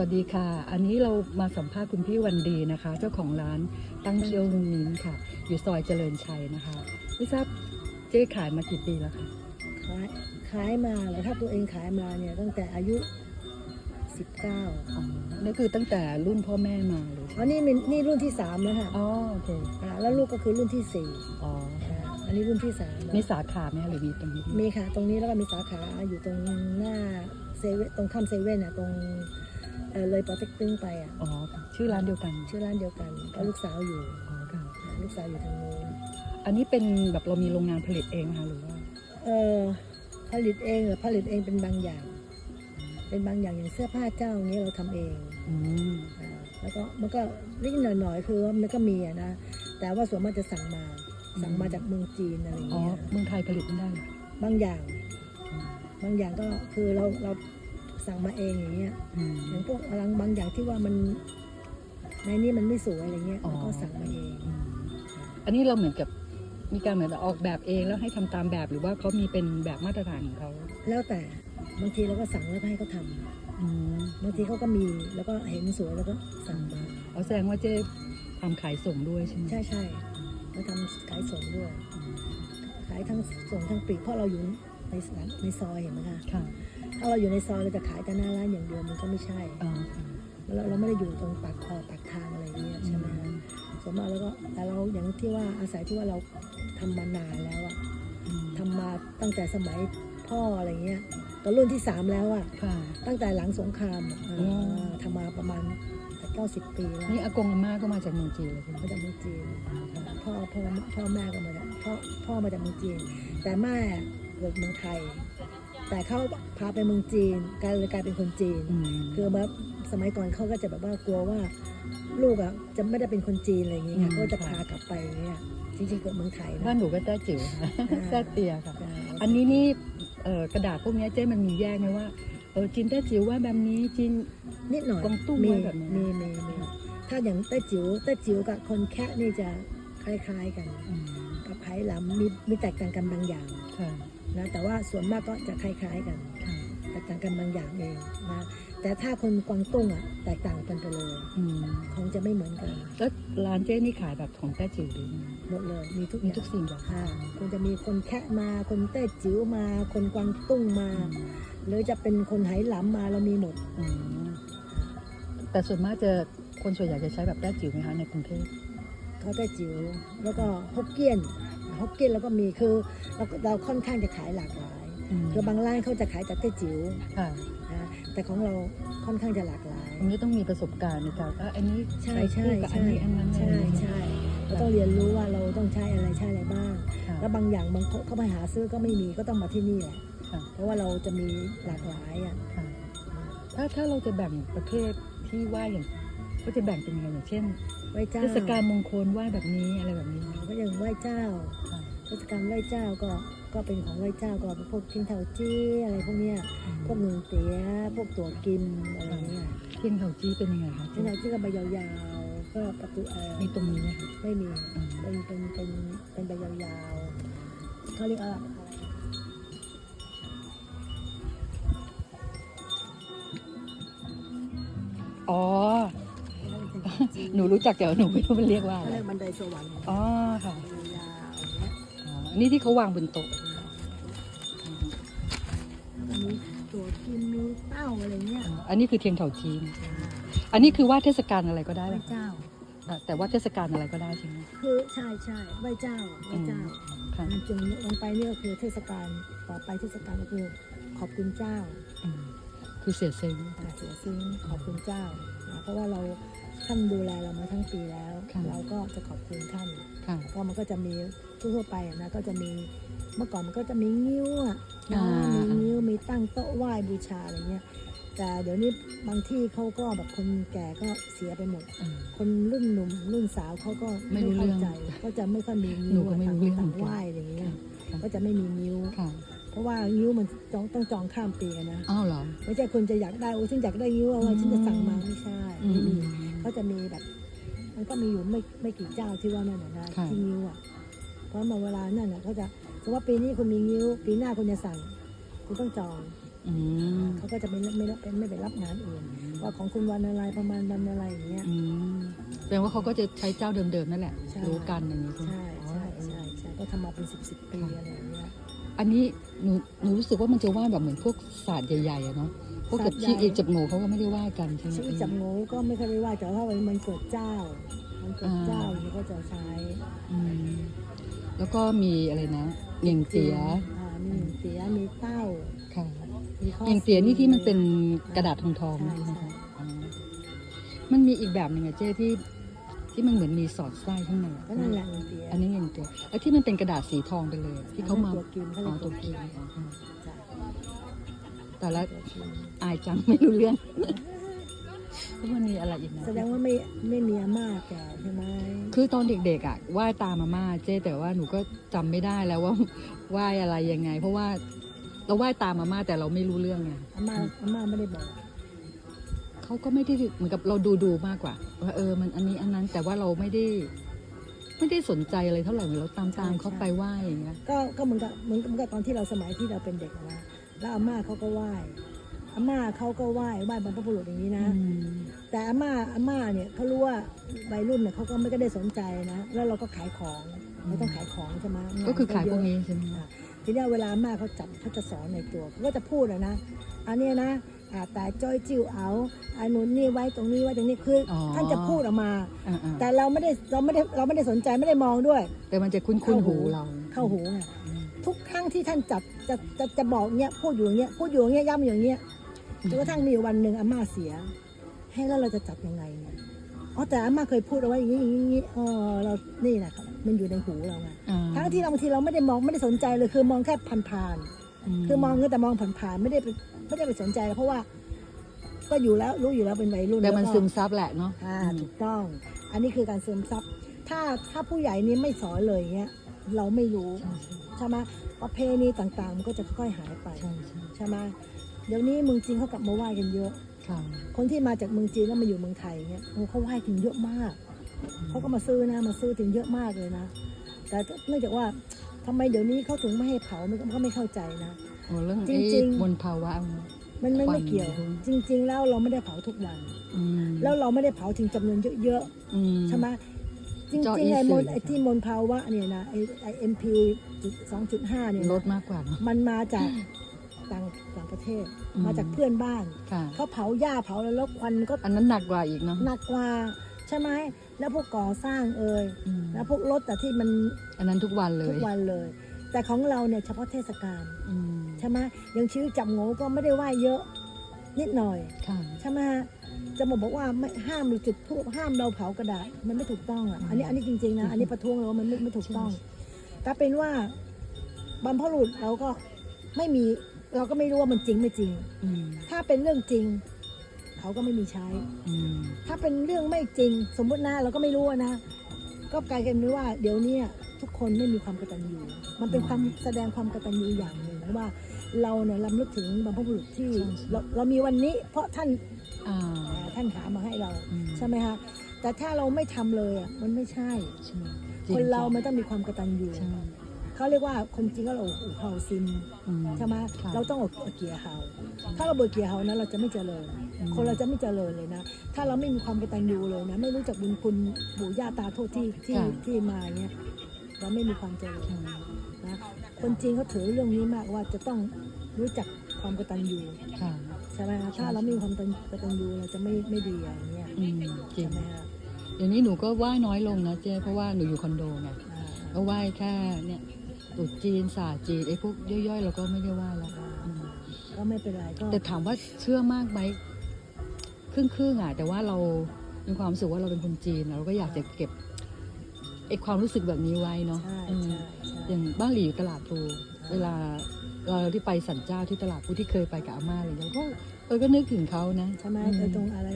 วัสดีค่ะ อันนี้เรามาสัมภาษณ์คุณพี่วันดีนะคะ เจ้าของร้านตั้งเชียวลุงนิ้นค่ะ อยู่ซอยเจริญชัยนะคะไม่ทราบเจ๊ขายมากี่ปีแล้วคะขายขายมาแล้วถ้าตัวเองขายมาเนี่ยตั้งแต่อายุ 19อ๋อนั่นคือตั้งแต่รุ่นพ่อแม่มาเลยอ๋อนี่มีนี่รุ่นที่3แล้วค่ะอ๋อโอเคอ่าแล้วลูกก็คือรุ่นที่อ๋อ4อ่าอันนี้รุ่นที่3แล้วมีสาขาไหมคะหรือมีตรงนี้มีค่ะ ตรงนี้แล้วก็มีสาขาอยู่ตรงหน้าเซเว่นตรงข้ามเซเว่นอะตรง เอ่อเลยปอเต็กตึงไปอะอ๋อค่ะชื่อร้านเดียวกัน ชื่อร้านเดียวกันก็ลูกสาวอยู่อ๋อค่ะอ่าลูกสาวอยู่ทางนู้นอันนี้เป็นแบบเรามีโรงงานผลิตเองนะคะหรือว่า เออผลิตเองเหรือผลิตเองเป็นบางอย่าง เป็นบางอย่างอย่างเสื้อผ้าเจ้าอย่างเงี้ยเราทำเองอืมอ่าแล้วก็มันก็นิดหน่อยๆคือว่ามันก็มีอะนะแต่ว่าส่วนมากจะสั่งมาสั่งมาจากเมืองจีนอะไรอย่างอ๋อเงี้ยเมืองไทยผลิตไม่ได้เหรอบางอย่างอืมบางอย่างก็คือเราเรา สั่งมาเองอย่างเงี้ยอืมอย่างพวกอะไรบางอย่างที่ว่ามันในนี้มันไม่สวยอะไรเงี้ยอ๋อเราก็สั่งมาเองอืมอันนี้เราเหมือนกับมีการเหมือนออกแบบเองแล้วให้ทำตามแบบหรือว่าเขามีเป็นแบบมาตรฐานของเขาแล้วแต่บางทีเราก็สั่งแล้วก็ให้เขาทำอืมบางทีเขาก็มีแล้วก็เห็นสวยแล้วก็สั่งมาเอาแสดงว่าเจ๊ทำขายส่งด้วยใช่ไหมใช่ใช่เราทำขายส่งด้วยอืมขายทั้งส่งทั้งปลีกเพราะเราอยู่ในสถานในซอยเห็นไหมคะค่ะ ถ้าเราอยู่ในซอยเราจะขายแต่หน้าร้านอย่างเดียวมันก็ไม่ใช่อ๋อเราเราไม่ได้อยู่ตรงปากคอปากทางอะไรอย่างเงี้ยใช่ไหมฮะส่วนมากแล้วก็แต่เราอย่างที่ว่าอาศัยที่ว่าเราทำมานานแล้วอะอืมทำมาตั้งแต่สมัยพ่ออะไรเงี้ยตอนรุ่นที่สามแล้วอะค่ะตั้งแต่หลังสงครามอะอืมอ่าทำมาประมาณเก้าสิบปีแล้วนี่อากงอาม่าก็มาจากเมืองจีนเลยใช่ไหมมาจากเมืองจีนพ่อพ่อพ่อแม่ก็มาจากพ่อพ่อมาจากเมืองจีนแต่แม่เกิดเมืองไทย แต่เขาพาไปเมืองจีนกลายเลยกลายเป็นคนจีนอืมคือแบบสมัยก่อนเขาก็จะแบบว่ากลัวว่าลูกอะจะไม่ได้เป็นคนจีนอะไรอย่างเงี้ยเขาก็จะพากลับไปอย่างเงี้ยจริงๆเกิดเมืองไทยนะบ้านหนูก็แต้จิ๋วค่ะอ่าแต้เตียค่ะอ่าอันนี้นี่เอ่อกระดาษพวกเนี้ยเจ๊มันมีแยกไหมว่าเออจีนแต้จิ๋วว่าแบบนี้จีนนิดหน่อยกวางตุ้งมีไว้แบบนี้มีมีมีถ้าอย่างไต้จิ๋วไต้จิ๋วกับคนแคะนี่จะคล้ายๆกันอืมกับไผ่หลำมีมีแตกต่างกันบางอย่างค่ะ นะแต่ว่าส่วนมากก็จะคล้ายๆกันค่ะแตกต่างกันบางอย่างเองนะแต่ถ้าคนกวางตุ้งอะแตกต่างกันไปเลยอืมคงจะไม่เหมือนกันแล้วร้านเจ๊นี่ขายแบบของแต้จิ๋วหรือยังไงหมดเลยมีทุกอมีย่างทุกสิ่งอย่างค่ะคุณจะมีคนแคะมาคนเต้จิ๋วมา คนกวางตุ้งมาอืมหรือจะเป็นคนไหหลำมาเรามีหมดอืมแต่ส่วนมากจะคนส่วนใหญ่จะใช้แบบแต้จิ๋วไหมคะในกรุงเทพเขาเต้จิ๋วแล้วก็ฮกเกี้ยน ฮกเกี้ยนแล้วก็มีคือเราเราค่อนข้างจะขายหลากหลายมคือบางร้านเขาจะขายแต่เต้จิ๋วค่ะนะแต่ของเราค่อนข้างจะหลากหลายอันนี้ต้องมีประสบการณ์ในการว่าอันนี้ใช่ใช้ใช่คู่กับอันใช่นี้อันนั้นใช่อะไรอย่างเงี้ยใช่เราต้องเรียนรู้ว่าเราต้องใช้อะไรใช้อะไรบ้างค่ะแล้วบางอย่างบางคนเขาไปหาซื้อก็ไม่มีก็ต้องมาที่นี่แหละค่ะเพราะว่าเราจะมีหลากหลายอะค่ะถ้าถ้าเราจะแบ่งประเภทที่ไหว้อย่าง ก็จะแบ่งเป็นยังไงอย่างเช่นไหว้เจ้าเทศกาลมงคลไหว้แบบนี้อะไรแบบนี้ ก็อย่างไหว้เจ้าค่ะเทศกาลไหว้เจ้าก็ก็เป็นของไหว้เจ้าก็พวกทิ้งเถาจี้อะไรพวกเนี้ยพวกหนึ่งเตี๋ยพวกตัวกิมอะไรเงี้ยเทียนเขาจี้เป็นยังไงคะทิ้งเถาจี้ก็ใบยาวๆก็ประตูเออมีตรงนี้ไหมคะไม่มีอืมเป็นเป็นเป็นเป็นใบยาวๆเขาเรียกอะไรอะไรอ๋อ หนูรู้จักแต่ว่าหนูไม่รู้มันเรียกว่าอะเขาไรเรียกบันไดสวรรค์อ๋อค่ะใบยาวๆอย่างเงี้ยอ๋ออันนี้ที่เขาวางบนโต๊ะมีตัวกินมีเต้าอะไรเงี้ยอ๋ออันนี้คือเทียนเขาจีนอันนี้คือว่าเทศกาลอะไรก็ได้ไหว้ป่ะเจ้า อะแต่ว่าเทศกาลอะไรก็ได้ใช่ไหม คือใช่ใช่ไหว้เจ้าอะไหว้เจ้าค่ะจนลงไปเนี่ยก็คือเทศกาลต่อไปเทศกาลก็คือขอบคุณเจ้า อืมคือเสียเซ็งอ่าเสียซึ้งขอบคุณเจ้านะเพราะว่าเรา ท่านดูแลเรามาทั้งปีแล้วเราก็จะขอบคุณท่าน ค่ะเพราะมันก็จะมีทั่วๆไปอะนะก็จะมีเมื่อก่อนมันก็จะมีงิ้วอะนะอ่ามี มีงิ้วมีตั้งโต๊ะไหว้บูชาอะไรเงี้ยแต่เดี๋ยวนี้บางที่เขาก็แบบคนแก่ก็เสียไปหมดอืมคนรุ่นหนุ่มรุ่นสาวเขาก็ไม่รู้เข้าเรื่องใจ ก็จะไม่ค่อยมีหนูนิ้วก็ไม่ต่างรู้เรื่องต่างเหมือนกันไหว้อะไรอย่างเงี้ยค่ะ ก็จะไม่มีนิ้ว ค่ะเพราะว่านิ้วมันจองต้องจองข้ามปีอะนะอ้าวเหรอ ไม่ใช่คนจะอยากได้โอ้ฉันอยากได้นิ้วเอาไว้ฉันจะสั่งมาไม่ใช่อืไม่มมี เขาจะมีแบบ มันก็มีอยู่ไม่ไม่กี่เจ้าที่ว่านั่นนะนะค่ะ ที่นิ้วอะเพราะมาเวลานั่นน่ะเขาจะสมมติว่าปีนี้คุณมีนิ้ว ปีหน้าคุณจะสั่งคุณต้องจองออืมเขาก็จะไม่ไม่รับไม่ไปรับงานอื่นว่าของคุณวันอะไรประมาณวันอะไรอย่างเงี้ย อืมแสดงว่าเขาก็จะใช้เจ้าเดิมๆนั่นแหละ ใช่ รู้กันอย่างนี้ใช่ไหมใช่อ๋อใช่ใช่ใช่ก็ทำมาเป็นสิบสิบปีอะไรอย่างเงี้ยอันนี้หนูหนูรู้สึกว่ามันจะว่าแบบเหมือนพวกศาสตร์ใหญ่ๆอะเนาะ พวกกับศาสตร์ใหญ่ชีเอกจับโง่เขาก็ไม่ได้ว่ากันใช่ไหมชีวิตจับงูก็ไม่เคอยไปว่าแต่ถ้าวันมันเกิดเจ้า มันเกิดเจ้าอย่างนี้ก็จะใช้อืมแล้วก็มีอะไรนะเหงี่ยงเจียอ่ามีเสียมีเต้าค่ะมีข้อเหงี่ยงเจียนี่ที่มันเป็นอ่กระดาษทองทองๆใช่ใช่ไหมใช่คะอ๋อมันมีอีกแบบหนึ่งอะเจ้ที่ที่มันเหมือนมีสอดไส้ข้างในอะก็นั่นแหละเหงียงเตียอันนี้เหงี่ยงเจียไอ้ที่มันเป็นกระดาษสีทองไปเลยอะที่เขามาตัวกินเขาอ๋เรีอยกตัตัววกิกินนอ๋ออ๋อจ้ะ แต่ละตัวกินอายจังไม่รู้เรื่องแล้วมันมีอะไรอีกนะแสดงว่าไม่ไม่มีอาม่าแก่ใช่ไหมคือตอนเด็กๆอะไหว้ตามมาม่าเจ้แต่ว่าหนูก็จำไม่ได้แล้วว่าไหว้อะไรยังไง เพราะว่าเราไหว้ตามมาม่าแต่เราไม่รู้เรื่องไงอาม่าอาม่าไม่ได้บอกเขาก็ไม่ได้เหมือนกับเราดูดูๆมากกว่าว่าเออมันอันนี้อันนั้นแต่ว่าเราไม่ได้ไม่ได้สนใจอะไรเท่าไหร่เหมือนเราตามตามเขาไปไหว้อย่างเงี้ยก็ก็เหมือนกับเหมือนกับเหมือนกับตอนที่เราสมัยที่เราเป็นเด็กอะนะ แล้วอาม่าเขาก็ไหว้อาม่าเขาก็ไหว้ไหว้บรรพบุรุษอย่างนี้นะอืมแต่อาม่าอาม่าเนี่ยเขารู้ว่าวัยรุ่นเนี่ยเขาก็ไม่ได้สนใจนะ แล้วเราก็ขายของเราต้องขายของใช่ไหมงนก็คือขายพวกเะนี้ใช่ไหมอะทีเนี้ยเวลาอาม่าเขาจับเขาจะสอนในตัวเขาก็จะพูดอะนะอันเนี้ยนะอ่าแต่จ้อยจิ้วเอาอันนู้นนี่ไว้ตรงนี้ไว้ตรงนี้คืออท่านจะพูดออกมาอ่าแต่เราไม่ได้เราไม่ได้เราไม่ได้สนใจไม่ได้มองด้วยๆแต่มันจะคุ้นคุ้นๆหูเรา เข้าหูไงอืม ทุกครั้งที่ท่านจับจะจะจะบอกเนี้ยพูดอยู่อย่างเงี้ยพูดอยู่อย่างเงี้ยย้ำอยู่อย่างเงี้ยจนกระทั่งมีอยู่วันหนึ่งอาม่าเสีย ให้แล้วเราจะจับยังไงเนี่ยอ๋อแต่อาม่าเคยพูดเอาไว้อย่างนี้อย่างนี้อย่างนี้เออเรานี่แหละครับมันอยู่ในหูเราไงอ่าทั้งที่เราบางทีเราไม่ได้มองไม่ได้สนใจเลยคือมองแค่ผ่านๆ คือมองก็แต่มองผ่านๆไม่ได้ไปไม่ได้ไปสนใจเพราะว่า ก็อยู่แล้วรู้อยู่แล้วเป็นวัยรุ่นแต่มันล้วก็ซึมซับแหละเนาะ อ่าอืม ถูกต้อง อันนี้คือการซึมซับถ้าถ้าผู้ใหญ่นี้ไม่สอนเลยเงี้ย เราไม่รู้ใช่ใช่ใช่ไหมประเพณีต่างๆ มันก็จะค่อยๆหายไปใช่ใช่ใช่ไหมเดี๋ยวนี้เมืองจีนเขากลับมาไหว้กันเยอะค่ะคนที่มาจากเมืองจีนแล้วมาอยู่เมืองไทยเงี้ยโอ้เขาไหว้กันเยอะมากเขาก็มาซื้อนะมาซื้อถึงเยอะมากเลยนะ แต่เนื่องจากว่าทำไมเดี๋ยวนี้เขาถึงไม่ให้เผามันก็ไม่เข้าใจนะโอ้เรื่องจไอ้ริงๆมลภาวะมันไม่ควันไม่เกี่ยว จริง ๆ แล้วเราไม่ได้เผาทุกวันอืมแล้วเราไม่ได้เผาถึงจำนวนเยอะอืมๆใช่ไหม จริเจาะงๆไอ้มลอีสื่อไอ้ที่มลภาวะเนี่ยนะไอ้ไอ้เอ็มพีจุดสองจุดห้าเนี่ยลนะดมากกว่าเนอะมันมาจากต่างต่างประเทศอืมมาจากเพื่อนบ้านค่ะ เขาเผาหญ้าเผาแล้วแล้วควันก็อันนั้นหนักกว่าอีกเนาะหนักกว่าใช่ไหมแล้วพวกก่อสร้างเอ่ยอืมแล้วพวกรถแต่ที่มันอันนั้นทุกวันเลทุยกวันเลย แต่ของเราเนี่ยเฉพาะเทศกาลอืมใช่ไหมอย่างชีวิตจับโง่ก็ไม่ได้ไหวเยอะ นิดหน่อยค่ะ ใช่ไหมฮะ จะมาบอกว่าไม่ห้ามหรือจุดทูบห้ามเราเผากระดาษมันไม่ถูกต้องอะอันนี้อันนี้จริงๆนะอันนี้ประท้วงเลยว่ามันไม่ไม่ถูกต้อง แต่เป็นว่าบรรพบุรุษเราก็ไม่มีเราก็ไม่รู้ว่ามันจริงไม่จริงอืมถ้าเป็นเรื่องจริง เขาก็ไม่มีใช้อืมถ้าเป็นเรื่องไม่จริง สมมุตินะเราก็ไม่รู้อะนะ ก็กลายเป็นว่า เดี๋ยวเนี้ทุกคนไม่มีความกตัญญูมันเป็นความแสดงความกตัญญูอย่างหนึ่งว่า เราเนี่ยลำลึกถึงบรรพบุรุษที่เราเรามีวันนี้ เพราะท่านอ่าอ่า ท่านหามาให้เราอืมใช่ไหมคะแต่ถ้าเราไม่ทำเลยอะมันไม่ใช่ใช่ คนเรามันต้องมีความกตัญญูใช่เขาเรียกว่าคนจริงก็เราอู่เฮาซิมอืมใช่ไหมค่ะเราต้องเอาเกียร์เฮาถ้าเราเบิกเกียร์เฮานะเราจะไม่เจริญอืมคนเราจะไม่เจริญเลยนะ ถ้าเราไม่มีความกตัญญูเลยนะ ไม่รู้จักบุญคุณปู่ย่าตาโทษที่ที่ค่ะที่มาเนี้ยเราไม่มีความเจริญใช่นะคนจริงเขาถือเรื่องนี้มากว่าจะต้องรู้จัก ความกตัญญูค่ะ ใช่ไหมคะถ้าเราไม่มีความกตัญญูเราจะไม่ไม่ดีอย่างเงี้ยอืมจริใช่งไหมคะเดี๋ยวนี้หนูก็ไหว้น้อยลงนะเจ๊เพราะว่าหนูอยู่คอนโดไงอ่าก็ไหว้แค่เนี่ยตรุษจีนศาสตร์จีนไอ้พวกย่อยๆเราก็ไม่ได้ไหว้แล้วอ่าอืมก็ไม่เป็นไรก็แต่ถามว่าเชื่อมากไหมครึ่งครึ่งๆอะแต่ว่าเรามีความรู้สึกว่าเราเป็นคนจีน เราก็อยากจะเก็บไอ้ความรู้สึกแบบนี้ไว้เนาะใช่อืม ใช่ใช่อย่างบ้านหลีอยู่ตลาดพลูเวลา เราที่ไปสันเจ้าที่ตลาดพลูที่เคยไปกับอาม่าอะไรอย่างเงี้ยก็เออก็นึกถึงเขานะใช่ไหมอืไอ้ตรงอะไร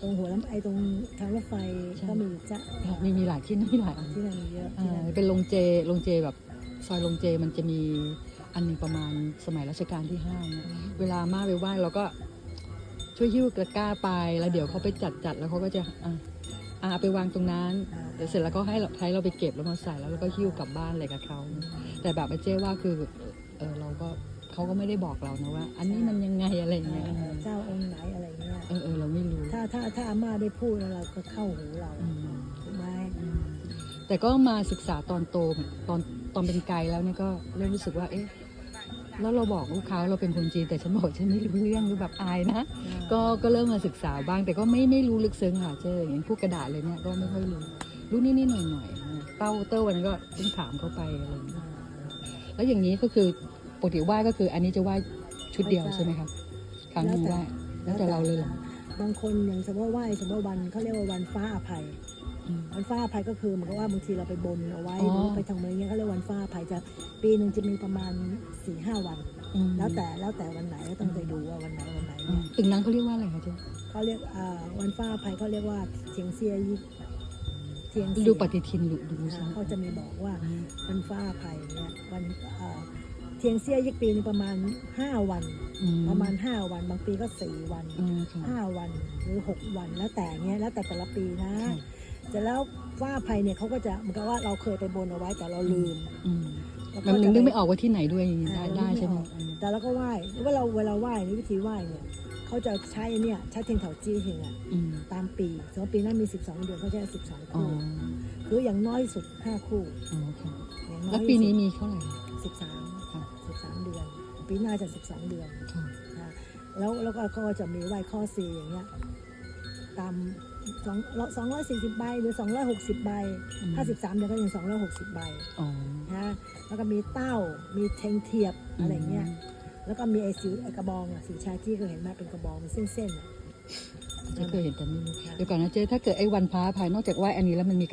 ตรงหัวลำไอ้ตรงทางรถไฟใช่ก็มีจะมีมีหลายที่นะมีหลายอันที่นั่นเยอะอ่ที่นั่นาเป็นโรงเจโรงเจแบบซอยโรงเจมันจะมีอันหนึงประมาณสมัยรัชกาลที่ห้าเนี่ยเวลามาไปไหว้เราก็ช่วยหิ้วกระก้าไปแล้วเดี๋ยวเขาไปจัดจัดแล้วเขาก็จะอะอะเอาไปวางตรงนั้นอ่าเดี๋ยวเสร็จแล้วก็ให้เราให้เราไปเก็บแล้วมาใส่แล้วเราก็หิ้วกลับบ้านเลยกับเขาแต่แบบไอ้เจ้ว่าคือเออเราก็พเขาก็ไม่ได้บอกเรานะว่า อันนี้มันยังไงอะไรอย่างเงี้ยเจ้าองค์ไหนอะไรเงี้ยเออเออเราไม่รู้ ถ้าถ้าถ้าอาม่าได้พูดแล้วเราก็เข้าหูเราอืมถูกไหมแต่ก็มาศึกษาตอนโตตอนตอนเป็นไกด์แล้วเนี่ยก็เริ่มรู้สึกว่า เอ๊ะแล้วเราบอกลูกค้าว่าเราเป็นคนจีนแต่ฉันบอกฉันไม่รู้เรื่องหรือแบบอายนะ ก็ก็เริ่มมาศึกษาบ้าง แต่ก็ไม่ไม่รู้ลึกซึ้งค่ะเจออย่างพวกกระดาษเลยเนี่ยก็ไม่ค่อยรู้รู้นิดนิดหน่อยหน่อยๆนะเต้าเต้าวันนั้นก็ต้องถามเขาไปอะไรอย่างเงี้ย แล้วอย่างนี้ก็คือปกติไหว้ก็คืออันนี้จะไหว้ชุดเดียวใช่ไหมคะครั้งหนึงไหว้แล้วแต่เราเลยเหรอบางคนอย่างสมมติว่าไหว้สมมติว่าวันเขาเรียกว่าวันฟ้าอภัยอืมวันฟ้าอภัยก็คือเหมือนกับว่าบางทีเราไปบนเอาไว้อ๋อหรือว่าไปทำอะไรเงี้ยเขาเรียกวันฟ้าอภัยจะปีหนึ่งจะมีประมาณสี่ห้าวันอืมแล้วแต่แล้วแต่วันไหนก็ต้องไปดูว่าวันไหนวันไหนอืเนี่มยตึงนั้นเขาเรียกว่าอะไรคะเจ๊เขาเรียกอ่าวันฟ้าอภัยเขาเรียกว่าเทียงเซียยิ เทียงเซียดูปฏิทินดูดูอ่าใช่ไหมเขาจะมีบอกว่าวันฟ้าอภัยเนี่ยวันอ่าเทียงเซียยิปีหนึงประมาณห้าวัน อืประมาณห้าวัน บางปีก็สี่วัน อืมค่ะห้าวันหรือหกวันแล้วแต่เงี้ยแล้วแต่แต่ละปีนะค่ะ เสร็จแล้วฟ้าอภัยเนี่ยเขาก็จะเหมือนกับว่าเราเคยไปบนเอาไว้แต่เราลืมอืมแล้วมันจะนึกไม่ออกว่าที่ไหนด้วยอย่างงี้อ่าได้ได้นึกใช่ไหมออกแต่เราก็ไหว้เวลาเวลาไหว้นี่วิธีไหว้เนี่ย เขาจะใช้เนี่ยใช้เทียนเถาจี้เฮงอะอืมตามปีสมมติปีหนั้นมี 12 เดือนเขาใช้12 อ๋อคู่คืออย่างน้อยสุด 5 คู่อ๋อค่ะอย่างน้อยแล้วปีนี้มีเท่าไหร่13ค่ะ13 เดือน ปีหน้าจะ 12 เดือน ค่ะนะแล้วแล้วก็ก็จะมีไหว้ข้อซีอย่างเงี้ยตามสองสองร้อยสี่สิบใบหรือสองร้อยหกสิบใบอืมถ้าสิบสามเดือนก็ยังสองร้อยหกสิบใบอ๋อ นะแล้วก็มีเต้ามีเทงเทียบอะไรเงี้ย แล้วก็มีไอ้สีไอ้กระบองอะสิวชาที่เคยเห็นไหมเป็นกระบองเป็นเส้นๆอะ เจ๊เคยเห็นแต่ไม่รู้เดี๋ยวก่อนนะเจ๊ถ้าเกิดไอ้วันพระภายนอกจากไหว้อันนี้แล้วมันมี